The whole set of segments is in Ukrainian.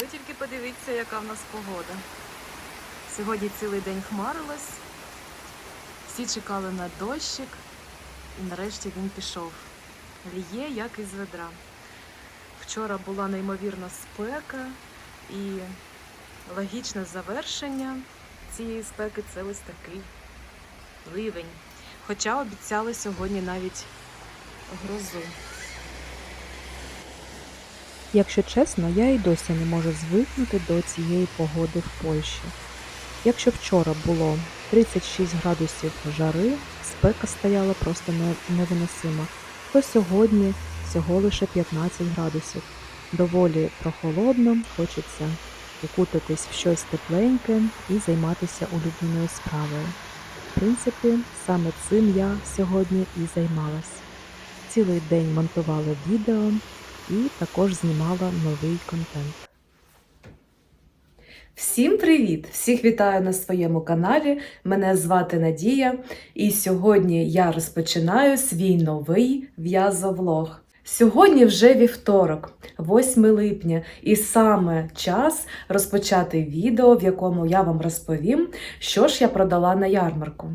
Ви тільки подивіться, яка в нас погода. Сьогодні цілий день хмарилось. Всі чекали на дощик, і нарешті він пішов. Ліє, як із ведра. Вчора була неймовірна спека і логічне завершення цієї спеки це ось такий ливень. Хоча обіцяли сьогодні навіть грозу. Якщо чесно, я і досі не можу звикнути до цієї погоди в Польщі. Якщо вчора було 36 градусів жари, спека стояла просто невиносима, то сьогодні всього лише 15 градусів. Доволі прохолодно, хочеться укутатись в щось тепленьке і займатися улюбленою справою. В принципі, саме цим я сьогодні і займалась. Цілий день монтувала відео і також знімала новий контент. Всім привіт! Всіх вітаю на своєму каналі. Мене звати Надія, і сьогодні я розпочинаю свій новий в'язовлог. Сьогодні вже вівторок, 8 липня, і саме час розпочати відео, в якому я вам розповім, що ж я продала на ярмарку.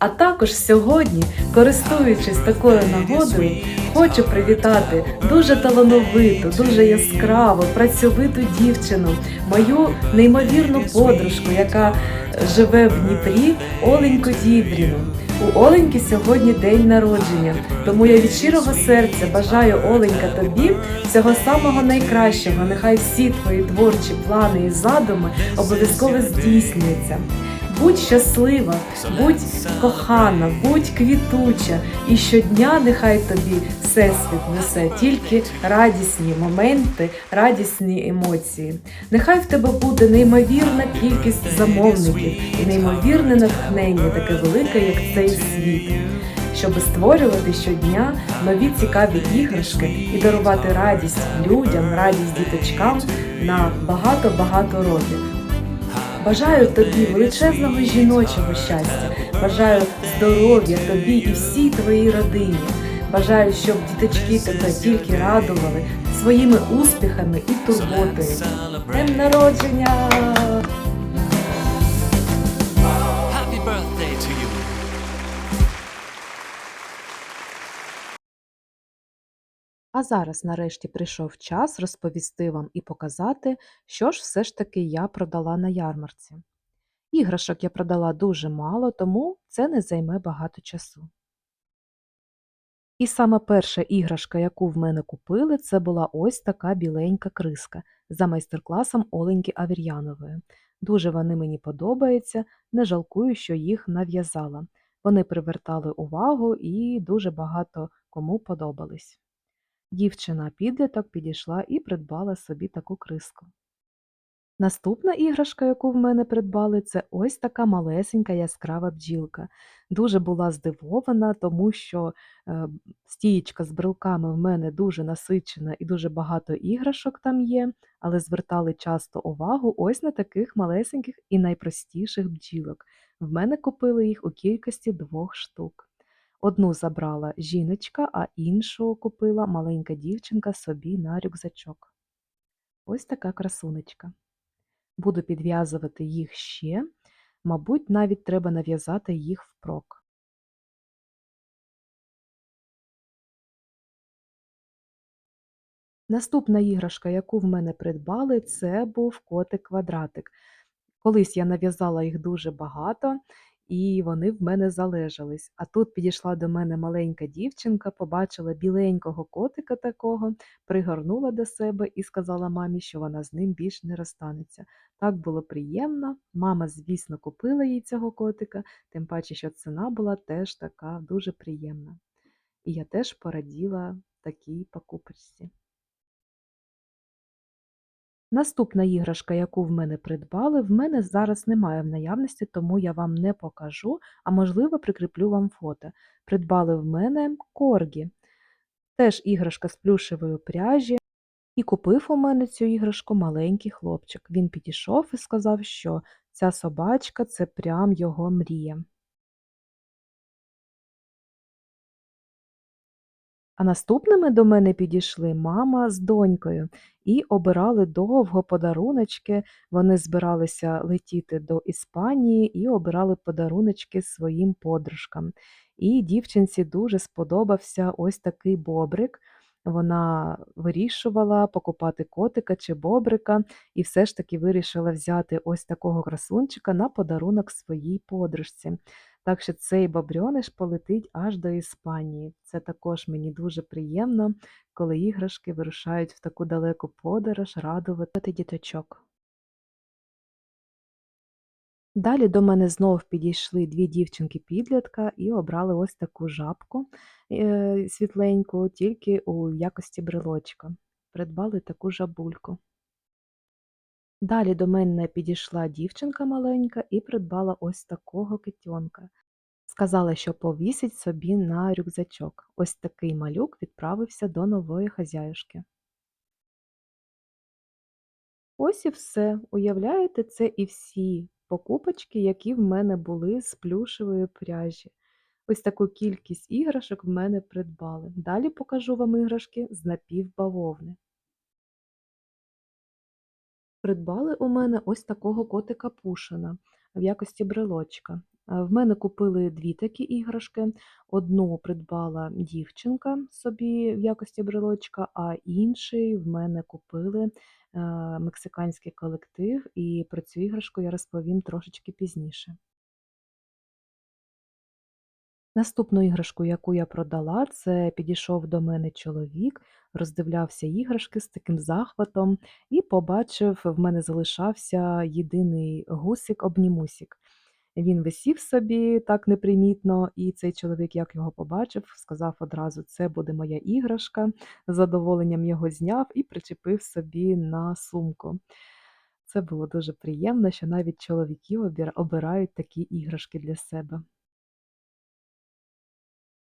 А також сьогодні, користуючись такою нагодою, хочу привітати дуже талановиту, дуже яскраву, працьовиту дівчину, мою неймовірну подружку, яка живе в Дніпрі, Оленьку Дібріну. У Оленьки сьогодні день народження, тому я від щирого серця бажаю Оленька тобі всього самого найкращого. Нехай всі твої творчі плани і задуми обов'язково здійснюються. Будь щаслива, будь кохана, будь квітуча, і щодня нехай тобі всесвіт несе тільки радісні моменти, радісні емоції. Нехай в тебе буде неймовірна кількість замовників і неймовірне натхнення, таке велике, як цей світ. Щоб створювати щодня нові цікаві іграшки і дарувати радість людям, радість діточкам на багато-багато років. Бажаю тобі величезного жіночого щастя, бажаю здоров'я тобі і всій твоїй родині. Бажаю, щоб діточки тебе тільки радували своїми успіхами і турботою. Днем народження! А зараз нарешті прийшов час розповісти вам і показати, що ж все ж таки я продала на ярмарці. Іграшок я продала дуже мало, тому це не займе багато часу. І саме перша іграшка, яку в мене купили, це була ось така біленька криска за майстер-класом Оленьки Авір'янової. Дуже вони мені подобаються, не жалкую, що їх нав'язала. Вони привертали увагу і дуже багато кому подобались. Дівчина підліток підійшла і придбала собі таку криску. Наступна іграшка, яку в мене придбали, це ось така малесенька яскрава бджілка. Дуже була здивована, тому що е, стієчка з брелками в мене дуже насичена і дуже багато іграшок там є, але звертали часто увагу ось на таких малесеньких і найпростіших бджілок. В мене купили їх у кількості двох штук. Одну забрала жіночка, а іншу купила маленька дівчинка собі на рюкзачок. Ось така красунечка. Буду підв'язувати їх ще, мабуть, навіть треба нав'язати їх впрок. Наступна іграшка, яку в мене придбали, це був котик-квадратик. Колись я нав'язала їх дуже багато, і вони в мене залежались. А тут підійшла до мене маленька дівчинка, побачила біленького котика такого, пригорнула до себе і сказала мамі, що вона з ним більш не розстанеться. Так було приємно. Мама, звісно, купила їй цього котика, тим паче, що ціна була теж така дуже приємна. І я теж пораділа такій покупочці. Наступна іграшка, яку в мене придбали, в мене зараз немає в наявності, тому я вам не покажу, а можливо прикріплю вам фото. Придбали в мене коргі. Теж іграшка з плюшевої пряжі. І купив у мене цю іграшку маленький хлопчик. Він підійшов і сказав, що ця собачка це прям його мрія. А наступними до мене підійшли мама з донькою і обирали довго подаруночки. Вони збиралися летіти до Іспанії і обирали подаруночки своїм подружкам. І дівчинці дуже сподобався ось такий бобрик. Вона вирішувала покупати котика чи бобрика, і все ж таки вирішила взяти ось такого красунчика на подарунок своїй подружці. Так що цей бобрьониш полетить аж до Іспанії. Це також мені дуже приємно, коли іграшки вирушають в таку далеку подорож радувати діточок. Далі до мене знов підійшли дві дівчинки-підлітка і обрали ось таку жабку е, світленьку, тільки у якості брелочка. Придбали таку жабульку. Далі до мене підійшла дівчинка маленька і придбала ось такого китьонка. Сказала, що повісить собі на рюкзачок. Ось такий малюк відправився до нової хазяюшки. Ось і все. Уявляєте, це і всі покупочки, які в мене були з плюшевої пряжі. Ось таку кількість іграшок в мене придбали. Далі покажу вам іграшки з напівбавовни. Придбали у мене ось такого котика Пушина в якості брелочка. Е, В мене купили дві такі іграшки. Одну придбала дівчинка собі в якості брелочка, а інший в мене купили е, мексиканський колектив, і про цю іграшку я розповім трошечки пізніше. Наступну іграшку, яку я продала, це підійшов до мене чоловік, роздивлявся іграшки з таким захватом і побачив, в мене залишався єдиний гусик обнімусік. Він висів собі так непримітно, і цей чоловік, як його побачив, сказав одразу: це буде моя іграшка. З задоволенням його зняв і причепив собі на сумку. Це було дуже приємно, що навіть чоловіки обирають такі іграшки для себе.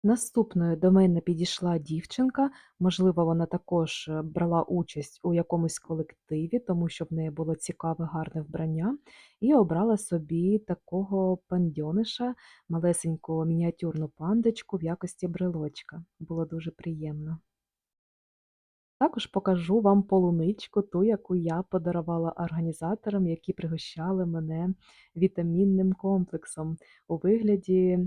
Наступною до мене підійшла дівчинка, можливо, вона також е, брала участь у якомусь колективі, тому що в неї було цікаве, гарне вбрання, і обрала собі такого пандьониша, малесеньку мініатюрну пандочку в якості брелочка. Було дуже приємно. Також покажу вам полуничку, ту, яку я подарувала організаторам, які пригощали мене вітамінним комплексом у вигляді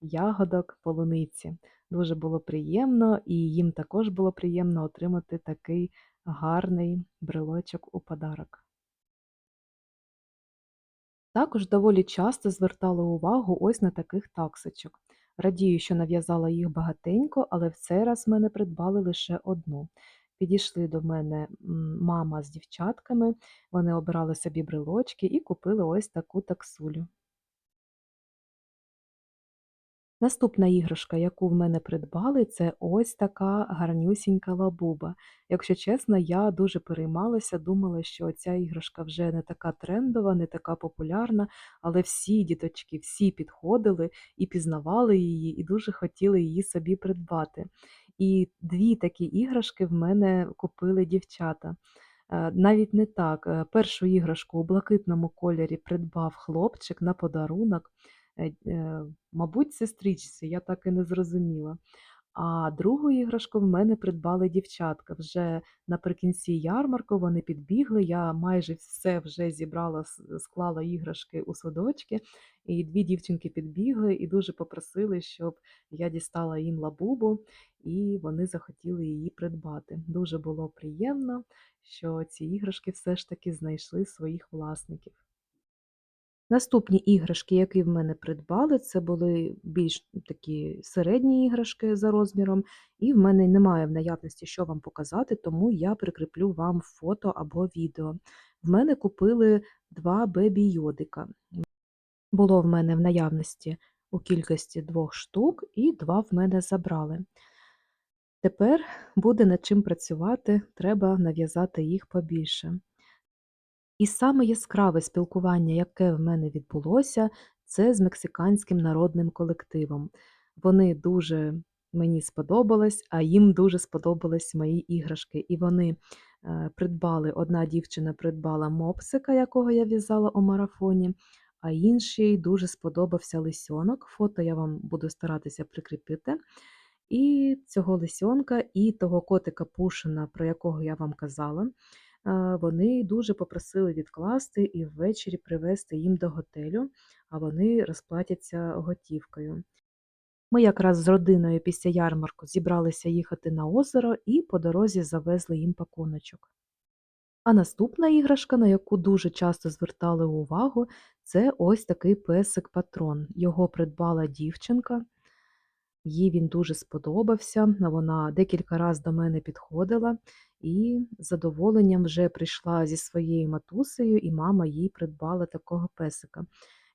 ягодок полуниці. Дуже було приємно, і їм також було приємно отримати такий гарний брелочок у подарок. Також доволі часто звертала увагу ось на таких таксочок. Радію, що нав'язала їх багатенько, але в цей раз в мене придбали лише одну. Підійшли до мене мама з дівчатками, вони обирали собі брелочки і купили ось таку таксулю. Наступна іграшка, яку в мене придбали, це ось така гарнюсінька лабуба. Якщо чесно, я дуже переймалася, думала, що ця іграшка вже не така трендова, не така популярна, але всі діточки, всі підходили і пізнавали її, і дуже хотіли її собі придбати. І дві такі іграшки в мене купили дівчата. Е, Навіть не так. е, Першу іграшку у блакитному кольорі придбав хлопчик на подарунок мабуть, сестричці, я так і не зрозуміла. А другу іграшку в мене придбали дівчатка. Вже наприкінці ярмарку вони підбігли. Я майже все вже зібрала, склала іграшки у судочки, і дві дівчинки підбігли і дуже попросили, щоб я дістала їм лабубу, і вони захотіли її придбати. Дуже було приємно, що ці іграшки все ж таки знайшли своїх власників. Наступні іграшки, які в мене придбали, це були більш такі середні іграшки за розміром, і в мене немає в наявності, що вам показати, тому я прикріплю вам фото або відео. В мене купили два бебі-йодика. Було в мене в наявності у кількості двох штук, і два в мене забрали. Тепер буде над чим працювати, треба нав'язати їх побільше. І саме яскраве спілкування, яке в мене відбулося, це з мексиканським народним колективом. Вони дуже мені сподобались, а їм дуже сподобались мої іграшки. І вони е, придбали, одна дівчина придбала мопсика, якого я в'язала у марафоні, а іншій дуже сподобався лисьонок. Фото я вам буду старатися прикріпити. І цього лисьонка, і того котика Пушина, про якого я вам казала, вони дуже попросили відкласти і ввечері привезти їм до готелю, а вони розплатяться готівкою. Ми якраз з родиною після ярмарку зібралися їхати на озеро і по дорозі завезли їм пакуночок. А наступна іграшка, на яку дуже часто звертали увагу, це ось такий песик-патрон. Його придбала дівчинка. Їй він дуже сподобався. Вона декілька разів до мене підходила і з задоволенням вже прийшла зі своєю матусею, і мама їй придбала такого песика.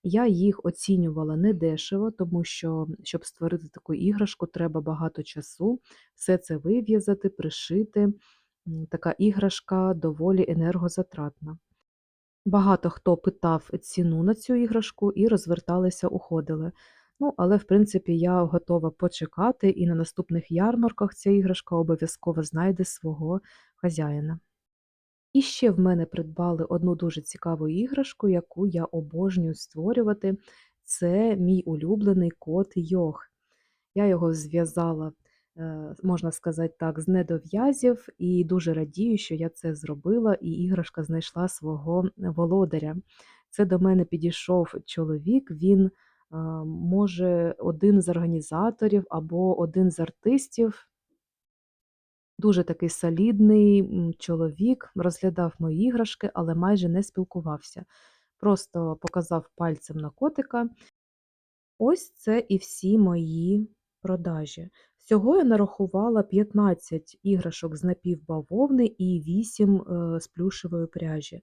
Я їх оцінювала недешево, тому що, щоб створити таку іграшку, треба багато часу, все це вив'язати, пришити. Така іграшка доволі енергозатратна. Багато хто питав ціну на цю іграшку і розверталися, уходили. Ну, але, в принципі, я готова почекати, і на наступних ярмарках ця іграшка обов'язково знайде свого хазяїна. І ще в мене придбали одну дуже цікаву іграшку, яку я обожнюю створювати. Це мій улюблений кот Йох. Я його зв'язала, е, можна сказати так, з недов'язів, і дуже радію, що я це зробила, і іграшка знайшла свого володаря. Це до мене підійшов чоловік, він, е, може, один з організаторів або один з артистів. Дуже такий солідний чоловік, розглядав мої іграшки, але майже не спілкувався. Просто показав пальцем на котика. Ось це і всі мої продажі. Всього я нарахувала 15 іграшок з напівбавовни і 8 е, з плюшевої пряжі.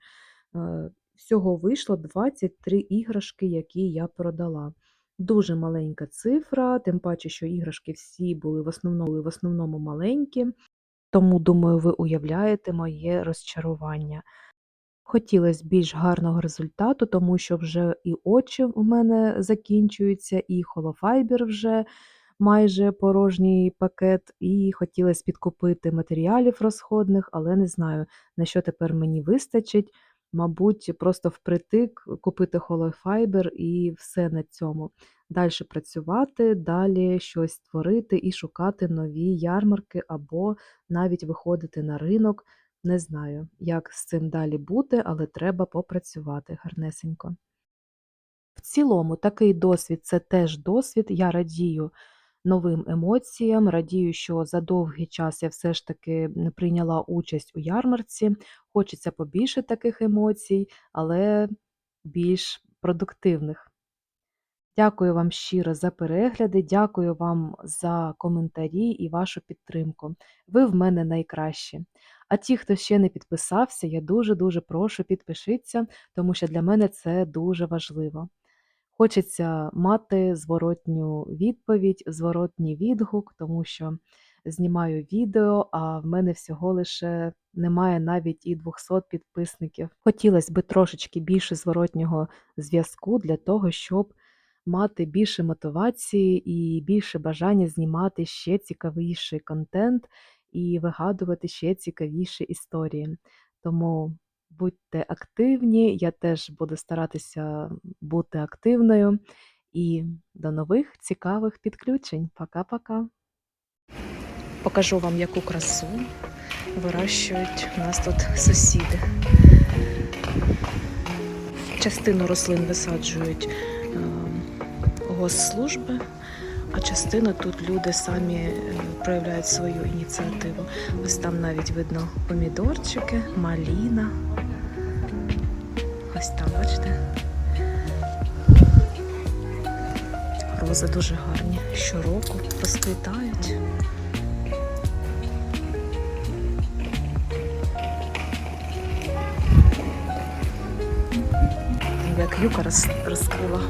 Всього вийшло 23 іграшки, які я продала. Дуже маленька цифра, тим паче, що іграшки всі були в основному, в основному маленькі. Тому, думаю, ви уявляєте моє розчарування. Хотілося більш гарного результату, тому що вже і очі в мене закінчуються, і холофайбер вже майже порожній пакет, і хотілося підкупити матеріалів розходних, але не знаю, на що тепер мені вистачить. Мабуть, просто впритик купити холофайбер і все на цьому. Далі працювати, далі щось створити і шукати нові ярмарки або навіть виходити на ринок. Не знаю, як з цим далі бути, але треба попрацювати гарнесенько. В цілому, такий досвід це теж досвід. Я радію новим емоціям, радію, що за довгий час я все ж таки прийняла участь у ярмарці. Хочеться побільше таких емоцій, але більш продуктивних. Дякую вам щиро за перегляди, дякую вам за коментарі і вашу підтримку. Ви в мене найкращі. А ті, хто ще не підписався, я дуже-дуже прошу підпишіться, тому що для мене це дуже важливо. Хочеться мати зворотню відповідь, зворотній відгук, тому що знімаю відео, а в мене всього лише немає навіть і 200 підписників. Хотілося б трошечки більше зворотнього зв'язку для того, щоб мати більше мотивації і більше бажання знімати ще цікавіший контент і вигадувати ще цікавіші історії. Тому будьте активні, я теж буду старатися бути активною. І до нових цікавих підключень. Пока-пока. Покажу вам, яку красу вирощують у нас тут сусіди. Частину рослин висаджують е, госслужби, а частину тут люди самі е, проявляють свою ініціативу. Ось там навіть видно помідорчики, маліна. Ось там, бачите? Рози дуже гарні. Щороку розквітають. Як юка роз- розкрила